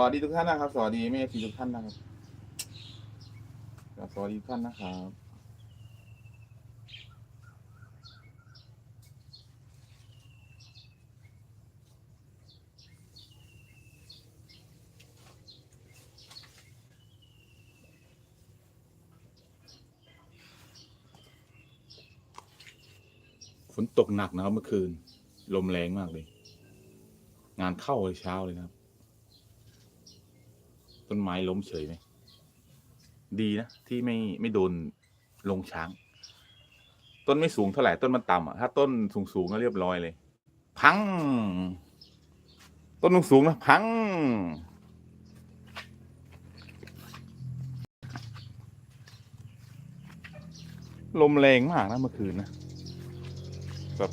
วัสดีทุกท่านนะครับ สวัสดีแม่ทีทุกท่านนะครับสวัสดีทุกท่านนะครับฝนตกหนักนะครับเมื่อคืน ลมแรงมากเลย งานเข้าเลยเช้าเลยครับ ต้นไม้ล้มเฉยไหมดีนะที่ไม่ไม่โดนลงช้าง ต้นไม่สูงเท่าไหร่ต้นมันต่ำอะถ้าต้นสูงสูงๆก็เรียบร้อยเลย พัง ต้นสูงนะพังลมแรงมากนะเมื่อคืนนะแบบ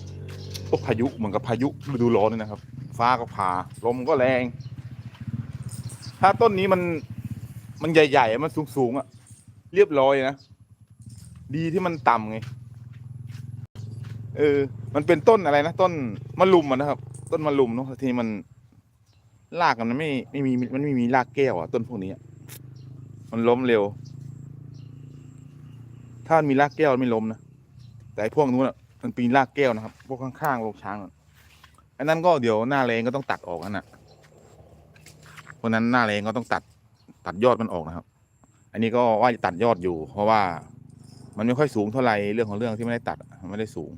อ้พายุเหมือนกับพายุฤดูร้อนเลยนะครับ ฟ้าก็ผ่าลมก็แรง ถ้าต้นนี้มันมันใหญ่ๆ มันสูงๆอะเรียบร้อยนะ ดีที่มันต่ำไง เออ มันเป็นต้นอะไรนะ ต้นมะลุมอะนะครับ ต้นมะลุมเนาะทีนี้มันรากมันไม่ไม่มีมันไม่มีรากแก้วอะต้นพวกนี้มันล้มเร็ว ถ้ามันมีรากแก้วมันไม่ล้มนะแต่พวกนู้นอะมันปีนรากแก้วนะครับ พวกข้างๆโรงช้างอันนั้นก็เดี๋ยวหน้าแรงก็ต้องตัดออกนั่นน่ะ เพราะนั้นหน้าแรงก็ต้องตัดตัดยอดมันออกนะครับ อันนี้ก็ว่าจะตัดยอดอยู่ เพราะว่ามันไม่ค่อยสูงเท่าไหร่เรื่องของเรื่องที่ไม่ได้ตัดไม่ได้สูง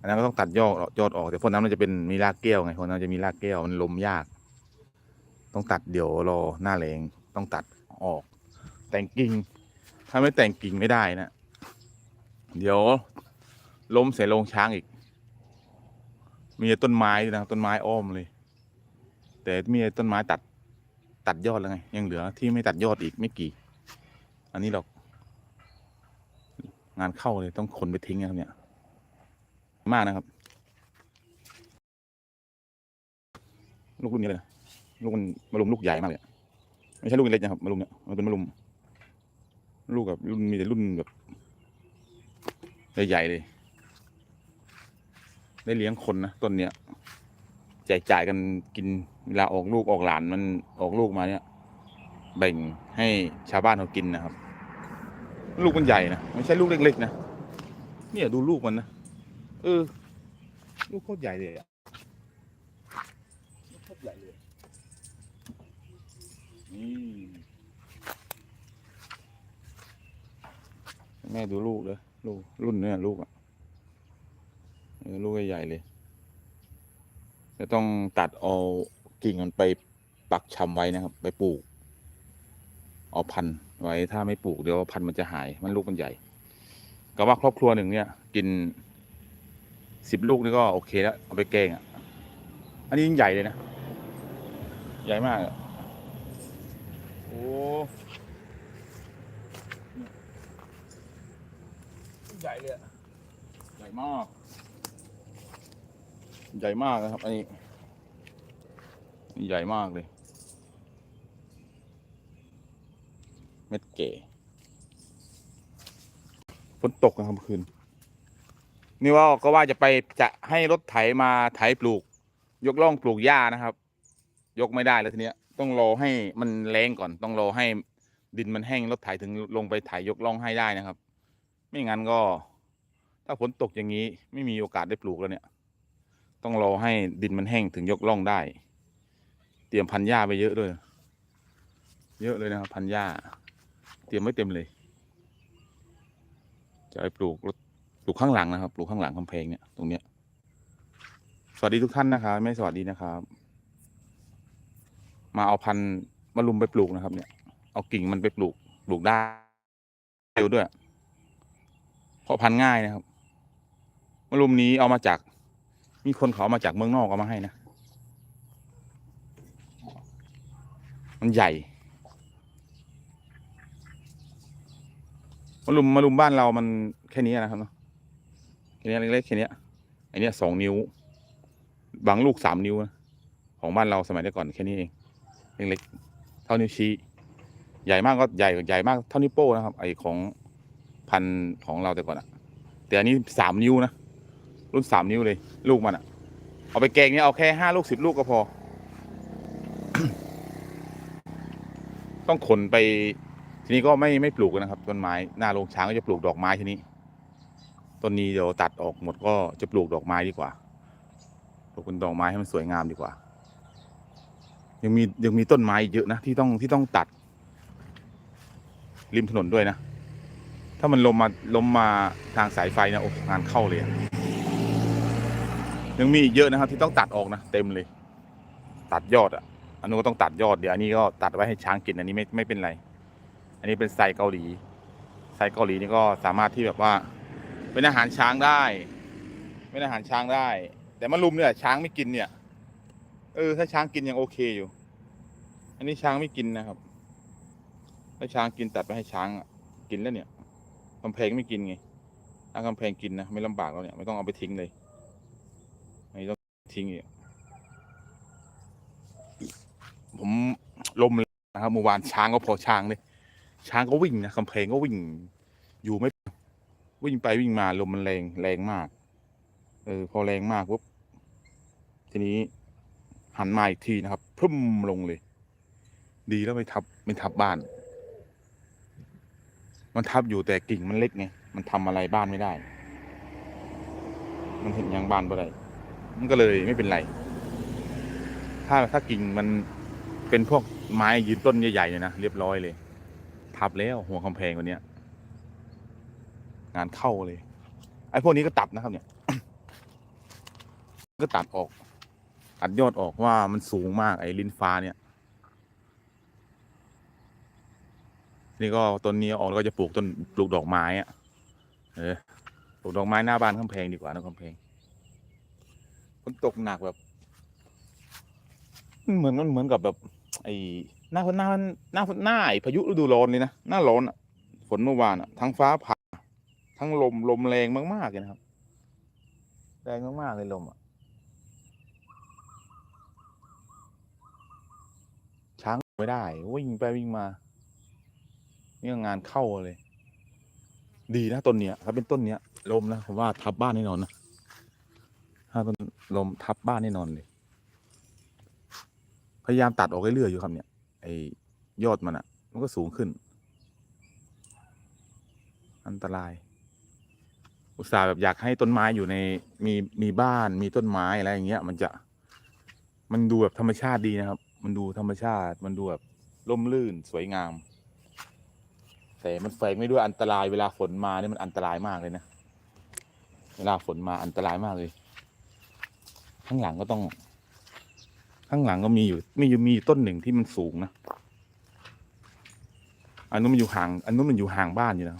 อันนั้นก็ต้องตัดยอดยอดออกแต่พวกนั้นมันจะเป็นมีรากแก้วไงพวกนั้นจะมีรากแก้วมันลมยาก ต้องตัดเดี๋ยวรอหน้าแรงต้องตัดออก แต่งกิ่งถ้าไม่แต่งกิ่งไม่ได้นะเดี๋ยวล้มใส่โรงช้างอีก มีต้นไม้ด้วยนะต้นไม้อ้อมเลย แต่มีต้นไม้ตัดตัดยอดแล้วไง ยังเหลือที่ไม่ตัดยอดอีกไม่กี่ อันนี้หรอก งานเข้าเลยต้องขนไปทิ้งนะครับเนี่ย มากนะครับ ลูกรุ่นนี้เลยนะลูกมันมารุมลูกใหญ่มากเลยไม่ใช่ลูกเล็กนะครับมารุมเนี่ยมันเป็นมารุม ลูกแบบรุ่นมีแต่รุ่นแบบใหญ่ๆเลย ได้เลี้ยงคนนะต้นเนี้ย แจกจ่ายกันกินเวลาออกลูกออกหลานมันออกลูกมาเนี่ยแบ่งให้ชาวบ้านเขากินนะครับ ลูกมันใหญ่นะไม่ใช่ลูกเล็กๆนะเนี่ยดูลูกมันนะเออ ลูกโคตรใหญ่เลยอะลูกโคตรใหญ่เลยนี่แม่ดูลูกเลยลูกรุ่นเนี่ยลูกอะลูกใหญ่เลย จะต้องตัดเอากิ่งมันไปปักชำไว้นะครับ ไปปลูก เอาพันธุ์ไว้ถ้าไม่ปลูกเดี๋ยวพันธุ์มันจะหาย มันลูกมันใหญ่ ก็ว่าครอบครัวหนึ่งเนี่ย กินสิบลูกนี่ก็โอเคแล้วเอาไปแกงอะ อันนี้ยิ่งใหญ่เลยนะ ใหญ่มากอะโอ้ใหญ่เลยใหญ่มาก ใหญ่มากนะครับ อันนี้ ใหญ่มากเลย เม็ดเก๋ฝนตกนะครับคืน นี่ว่าก็ว่าจะไปจะให้รถไถมาไถปลูก ยกล่องปลูกหญ้านะครับ ยกไม่ได้แล้วทีเนี้ย ต้องรอให้มันแรงก่อน ต้องรอให้ดินมันแห้งรถไถถึงลงไปไถยกล่องให้ได้นะครับ ไม่งั้นก็ ถ้าฝนตกอย่างนี้ ไม่มีโอกาสได้ปลูกแล้วเนี่ย ต้องรอให้ดินมันแห้งถึงยกล่องได้ เตรียมพันหญ้าไปเยอะด้วย เยอะเลยนะครับพันหญ้า เตรียมไว้เต็มเลย จะไปปลูกปลูกข้างหลังนะครับปลูกข้างหลังกำแพงเนี่ยตรงเนี้ย สวัสดีทุกท่านนะครับ ไม่สวัสดีนะครับ มาเอาพันธุ์มาลุมไปปลูกนะครับ เนี่ย เอากิ่งมันไปปลูกปลูกได้เร็วด้วย เพราะพันธุ์ง่ายนะครับมะลุมนี้เอามาจาก มีคนเขาเอมาจากเมืองนอกเอามาให้นะ มันใหญ่มารุมมารุมบ้านเรามันแค่นี้นะครับเนาะแค่นี้เล็กๆแค่นี้ไอเนี้ยสองนิ้ว บางลูกสามนิ้วนะของบ้านเราสมัยแต่ก่อนแค่นี้เองเล็กๆเท่านิ้วชี้ ใหญ่มากก็ใหญ่ใหญ่มากเท่านิ้วโป้นะครับ ไอของพันของเราแต่ก่อนอะแต่อันนี้สามนิ้วนะ รุ่นสามนิ้วเลย ลูกมันอะเอาไปแกงเนี่ยเอาแค่ห้าลูกสิบลูกก็พอ ต้องขนไป ทีนี้ก็ไม่ไม่ปลูกนะครับ ต้นไม้หน้าโรงช้างก็จะปลูกดอกไม้ทีนี้ต้นนี้เดี๋ยวตัดออกหมดก็จะปลูกดอกไม้ดีกว่าปลูกเป็นดอกไม้ให้มันสวยงามดีกว่า ยังมียังมีต้นไม้อีกเยอะนะที่ต้องที่ต้องตัด ริมถนนด้วยนะถ้ามันลมมาลมมาทางสายไฟนะโอ้งานเข้าเลยอะ ยังมีอีกเยอะนะครับ ที่ต้องตัดออกนะเต็มเลย ตัดยอดอะอันนู้นก็ต้องตัดยอดเดี๋ยวอันนี้ก็ตัดไว้ให้ช้างกินอันนี้ไม่ไม่เป็นไร อันนี้เป็นไซเกาหลีไซเกาหลีนี่ก็สามารถที่แบบว่า เป็นอาหารช้างได้ เป็นอาหารช้างได้ แต่มะรุมเนี่ยช้างไม่กินเนี่ย เออ ถ้าช้างกินยังโอเคอยู่ อันนี้ช้างไม่กินนะครับ ถ้าช้างกินตัดไปให้ช้างกินแล้วเนี่ยกำแพงไม่กินไงถ้ากำแพงกินนะไม่ลำบากแล้วเนี่ยไม่ต้องเอาไปทิ้งเลย ทิ้งอีกผมลมนะครับเมื่อวานช้างก็พอช้างเลยช้างก็วิ่งนะกำแพลงก็วิ่ง อยู่ไม่ วิ่งไปวิ่งมาลมมันแรงแรงมาก เออ พอแรงมากปุ๊บทีนี้หันมาอีกทีนะครับพุ่มลงเลย ดีแล้วไม่ทับไม่ทับบ้าน มันทับอยู่แต่กิ่งมันเล็กไงมันทำอะไรบ้านไม่ได้ มันเห็นยังบ้านบ่ได้ มันก็เลยไม่เป็นไร ถ้าถ้ากิ่งมันเป็นพวกไม้ยืนต้นใหญ่ๆเนี่ยนะเรียบร้อยเลย ทับแล้วหัวกำแพงวันเนี้ย งานเข้าเลย ไอ้พวกนี้ก็ตัดนะครับ เนี่ย ก็ตัดออก ตัดยอดออกว่ามันสูงมากไอ้ลิ้นฟ้าเนี่ย นี่ก็ต้นนี้ออกแล้วก็จะปลูกต้นปลูกดอกไม้อะเออปลูกดอกไม้หน้าบ้านกำแพงดีกว่านะกำแพง ฝนตกหนักแบบเหมือนมันเหมือนกับแบบ ไอ้หน้าหน้าหน้าหน้าไอ้พายุฤดูร้อนเลยนะหน้าร้อนอะฝนเมื่อวานอะทั้งฟ้าผ่าทั้งลมลมแรงมากๆเลยนะครับแรงมากๆเลยลมอะช้างไม่ได้วิ่งไปวิ่งมานี่ก็งานเข้าเลย ดีนะต้นเนี้ยถ้าเป็นต้นเนี้ยลมนะผมว่าทับบ้านแน่นอนนะ ถ้าต้นลมทับบ้านแน่นอนเลย พยายามตัดออกเรื่อยๆอยู่ครับเนี่ย ไอ้ยอดมันอะ่ะ มันก็สูงขึ้น อันตราย อุตส่าห์แบบอยากให้ต้นไม้อยู่ในมีมีบ้านมีต้นไม้อะไรอย่างเงี้ย มันจะ มันดูแบบธรรมชาติดีนะครับ มันดูธรรมชาติ มันดูแบบร่มรื่นสวยงาม แต่มันแฝงไม่ด้วยอันตรายเวลาฝนมาเนี่ยมันอันตรายมากเลยนะ เวลาฝนมาอันตรายมากเลย ข้างหลังก็ต้อง ข้างหลังก็มีอยู่มีอยู่มีต้นหนึ่งที่มันสูงนะอันนู้นมันอยู่ห่างอันนู้นมันอยู่ห่างบ้านอยู่นะ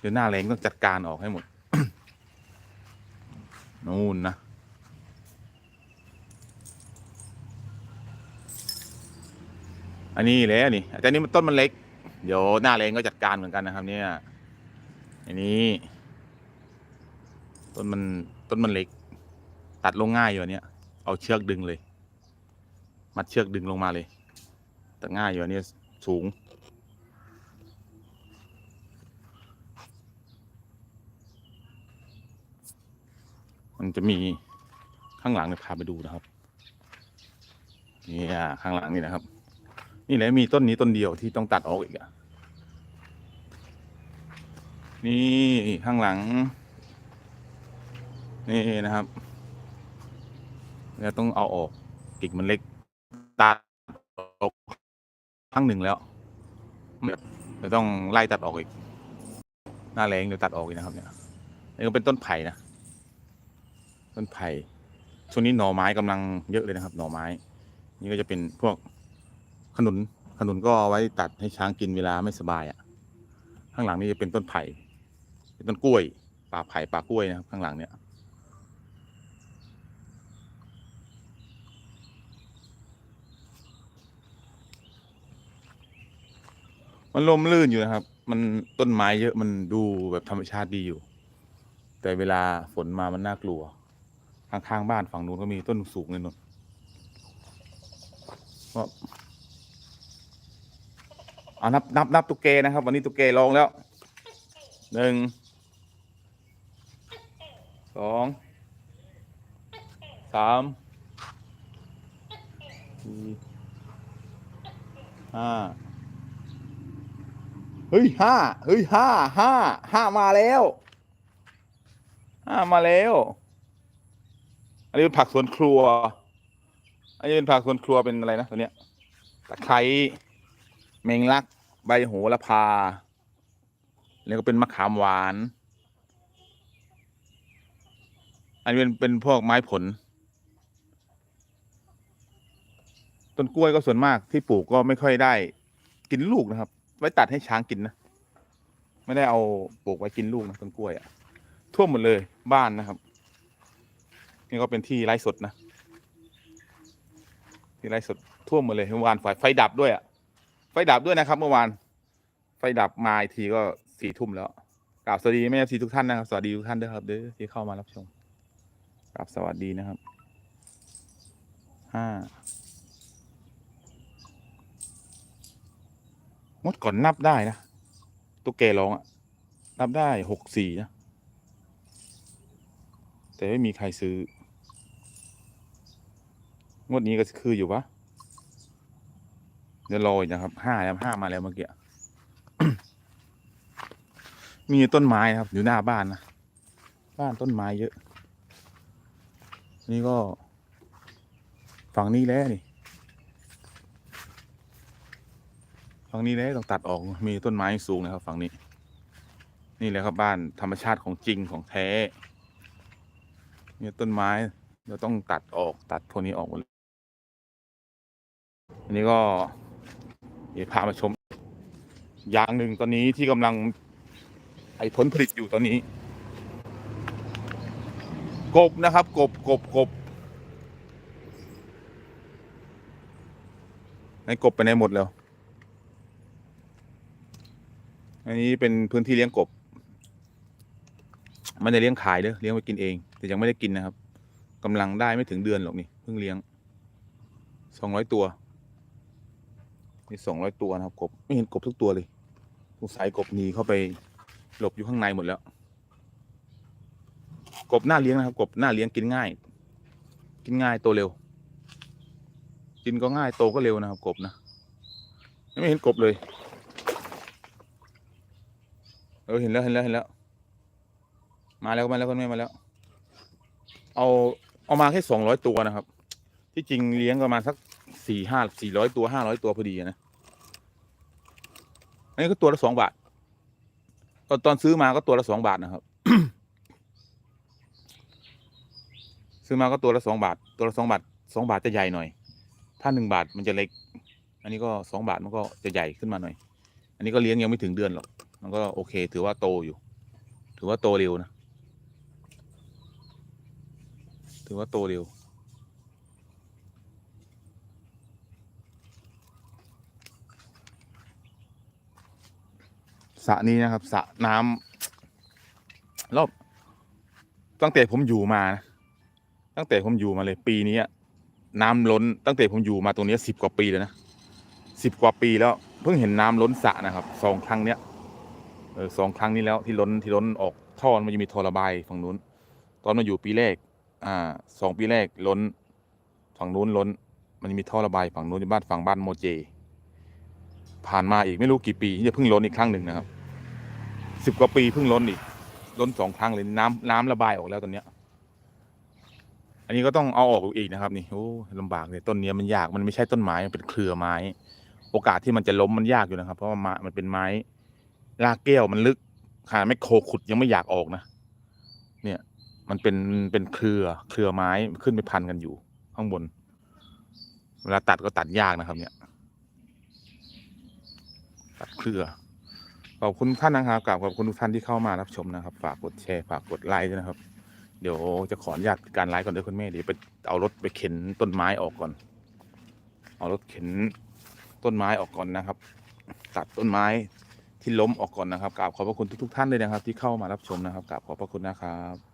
เดี๋ยวหน้าแรงต้องจัดการออกให้หมดนู่นนะอันนี้แหละนี่แต่นนี้มันต้นมันเล็ก เดี๋ยวหน้าแรงก็จัดการเหมือนกันนะครับ เนี่ยอันนี้ ต้นมันต้นมันเล็ก ตัดลงง่ายอยู่อันเนี้ย เอาเชือกดึงเลย มัดเชือกดึงลงมาเลย แต่ง่ายอยู่อันนี้สูง มันจะมีข้างหลังเนี่ยพาไปดูนะครับนี่ยข้างหลังนี่นะครับ นี่แหละมีต้นนี้ต้นเดียวที่ต้องตัดออกอีกอะนี่ข้างหลัง นี่นะครับ แล้วต้องเอาออกกิ่งมันเล็กตัดออกข้างหนึ่งแล้วเดี๋ยวต้องไล่ตัดออกอีก หน้าแรงเดี๋ยวตัดออกอีกนะครับเนี่ยนี่ก็เป็นต้นไผ่นะต้นไผ่ช่วงนี้หน่อไม้กำลังเยอะเลยนะครับ หน่อไม้ นี่ก็จะเป็นพวกขนุนขนุนก็เอาไว้ตัดให้ช้างกินเวลาไม่สบายอะ่ะ ข้างหลังนี่จะเป็นต้นไผ่เป็นต้นกล้วยป่าไผ่ป่ากล้วยนะครับข้างหลังเนี่ย มันลมลื่นอยู่นะครับ มันต้นไม้เยอะมันดูแบบธรรมชาติดีอยู่ แต่เวลาฝนมามันน่ากลัว ข้างๆบ้านฝั่งนู้นก็มีต้นสูงเลยนนก็เอานับนับนับตุ๊กแกนะครับ วันนี้ตุ๊กแกลองแล้วหนึ่งสองสามสี่ห้า เฮ้ยห้าเฮ้ยห้าห้าห้ามาแล้วห้ามาแล้ว อันนี้เป็นผักสวนครัว อันนี้เป็นผักสวนครัวเป็นอะไรนะตัวเนี้ยตะไคร้เมงลัก ใบโหระพา แล้วก็เป็นมะขามหวาน อันนี้เป็นเป็นพวกไม้ผล ต้นกล้วยก็ส่วนมากที่ปลูกก็ไม่ค่อยได้ กินลูกนะครับ ไว้ตัดให้ช้างกินนะ ไม่ได้เอาปลูกไว้กินลูกนะต้นกล้วยอะท่วมหมดเลยบ้านนะครับ นี่ก็เป็นที่ไร้สดนะ ที่ไร้สดท่วมหมดเลยเมื่อวานไฟไฟดับด้วยอะไฟดับด้วยนะครับ เมื่อวาน ไฟดับมาอีกทีก็สี่ทุ่มแล้วกราบสวัสดีแม่ทีทุกท่านนะครับ สวัสดีทุกท่านด้วยครับเด้อที่เข้ามารับชมกราบสวัสดีนะครับห้า ดก่อนนับได้นะตุ๊กแกร้องอะนับได้หกสี่นะ แต่ไม่มีใครซื้อ งวดนี้ก็คืออยู่ปะเดี๋ยวรออีกนะครับห้าแล้วห้ามาแล้วเมื่อกี้มีต้นไม้ครับ อยู่หน้าบ้านนะบ้านต้นไม้เยอะ นี่ก็ ฝั่งนี้แล้วนี่ ฝั่งนี้แล้วต้องตัดออกมีต้นไม้สูงนะครับ ฝั่งนี้ นี่แหละครับบ้านธรรมชาติของจริงของแท้เนี่ยต้นไม้เราต้องตัดออกตัดพวกนี้ออกหมดเลยอันนี้ก็เดี๋ยวพามาชม อย่างหนึ่งตอนนี้ที่กำลังไอ้ผลผลิตอยู่ตอนนี้ กบนะครับ กบกบกบในกบไปไหนหมดแล้ว อันนี้เป็นพื้นที่เลี้ยงกบไม่ได้เลี้ยงขายเด้อเลี้ยงไว้กินเอง แต่ยังไม่ได้กินนะครับกำลังได้ไม่ถึงเดือนหรอกนี่เพิ่งเลี้ยงสองร้อยตัวนี่สองร้อยตัวนะครับกบไม่เห็นกบทุกตัวเลยสงสัยกบหนีเข้าไปหลบอยู่ข้างในหมดแล้ว กบหน่าเลี้ยงนะครับ กบหน่าเลี้ยงกินง่าย กินง่ายโตเร็ว กินก็ง่ายโตก็เร็วนะครับ กบนะไม่เห็นกบเลย เออเห็นแล้วเห็นแล้วเห็นแล้ว มาแล้วมาแล้วคุณแม่มาแล้ว เอาเอามาแค่สองร้อยตัวนะครับ ที่จริงเลี้ยงประมาณสักสี่ห้าสี่ร้อยตัวห้าร้อยตัวพอดีนะอันนี้ก็ตัวละสองบาท ตอนตอนซื้อมาก็ตัวละสองบาทนะครับ ซื้อมาก็ตัวละสองบาท ตัวละสองบาทสองบาทจะใหญ่หน่อย ถ้าหนึ่งบาทมันจะเล็ก อันนี้ก็สองบาทมันก็จะใหญ่ขึ้นมาหน่อย อันนี้ก็เลี้ยงยังไม่ถึงเดือนหรอก มันก็โอเค ถือว่าโตอยู่ ถือว่าโตเร็วนะ ถือว่าโตเร็ว สระนี้นะครับสระน้ำรอบตั้งแต่ผมอยู่มานะตั้งแต่ผมอยู่มาเลย ปีนี้น้ำล้น ตั้งแต่ผมอยู่มาตรงนี้สิบกว่าปีแล้วนะสิบกว่าปีแล้ว เพิ่งเห็นน้ำล้นสระนะครับสองครั้งเนี้ย ออสองครั้งนี้แล้วที่ล้นที่ล้นออกท่อมันจะมีท่อระบายฝั่งนู้น ตอนมาอยู่ปีแรกอ่าสองปีแรกล้นฝั่งนู้นล้น มันมีท่อระบายฝั่งนู้นที่บ้านฝั่งบ้านโมเจ ผ่านมาอีกไม่รู้กี่ปีที่จะเพิ่งล้นอีกครั้งหนึ่งนะครับสิบกว่าปีเพิ่งล้นอีกล้นสองครั้งเลยน้ำน้ำระบายออกแล้วตอนเนี้ย อันนี้ก็ต้องเอาออกอีกนะครับ นี่โอ้ลำบากเลยต้นเนี้ยมันยากมันไม่ใช่ต้นไม้มันเป็นเครือไม้ โอกาสที่มันจะล้มมันยากอยู่นะครับ เพราะว่ามันเป็นไม้ รากแก้วมันลึกขนาดไม่โคขุดยังไม่อยากออกนะ เนี่ยมันเป็นเป็นเครือเครือไม้ขึ้นไปพันกันอยู่ ข้างบน เวลาตัดก็ตัดยากนะครับ เนี่ย ตัดเครือขอบคุณท่านนะครับกราบขอบคุณทุกท่านที่เข้ามารับชมนะครับ ฝากกดแชร์ฝากกดไลค์ด้วยนะครับ เดี๋ยวจะขออนุญาตการไลฟ์ก่อนด้อคุณแม่เดี๋ยวไปเอารถไปเข็นต้นไม้ออกก่อน เอารถเข็นต้นไม้ออกก่อนนะครับ ตัดต้นไม้ ที่ล้มออกก่อนนะครับกราบขอบพระคุณทุก ๆ ท่านเลยนะครับ ที่เข้ามารับชมนะครับกราบขอบพระคุณนะครับ